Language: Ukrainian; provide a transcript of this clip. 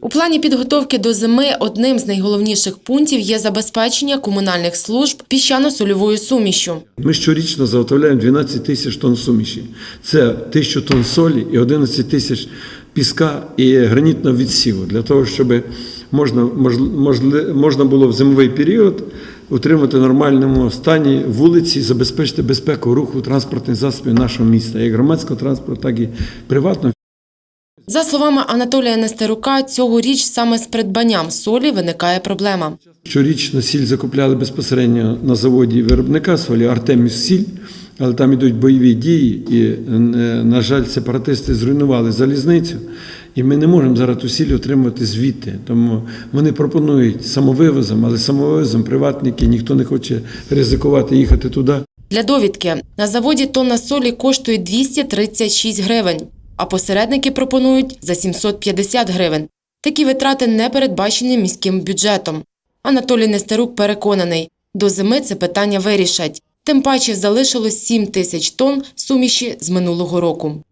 У плані підготовки до зими одним з найголовніших пунктів є забезпечення комунальних служб піщано-сольовою сумішю. Ми щорічно заготовляємо 12 тисяч тонн суміші. Це 1000 тонн солі і 11 тисяч піска і гранітного відсіву для того, щоб можна, можна було в зимовий період утримати в нормальному стані вулиці, забезпечити безпеку руху транспортних засобів нашого міста, як громадського транспорту, так і приватного. За словами Анатолія Нестерука, цьогоріч саме з придбанням солі виникає проблема. Щорічно сіль закупляли безпосередньо на заводі виробника солі Артеміс Сіль, але там ідуть бойові дії, і, е, на жаль, сепаратисти зруйнували залізницю. І ми не можемо зараз ту сіль отримати звідти. Тому вони пропонують самовивозом, але самовивозом приватники ніхто не хоче ризикувати їхати туди. Для довідки, на заводі тонна солі коштує 236 гривень, а посередники пропонують за 750 гривень. Такі витрати не передбачені міським бюджетом. Анатолій Нестерук переконаний, до зими це питання вирішать. Тим паче залишилось 7 тисяч тонн суміші з минулого року.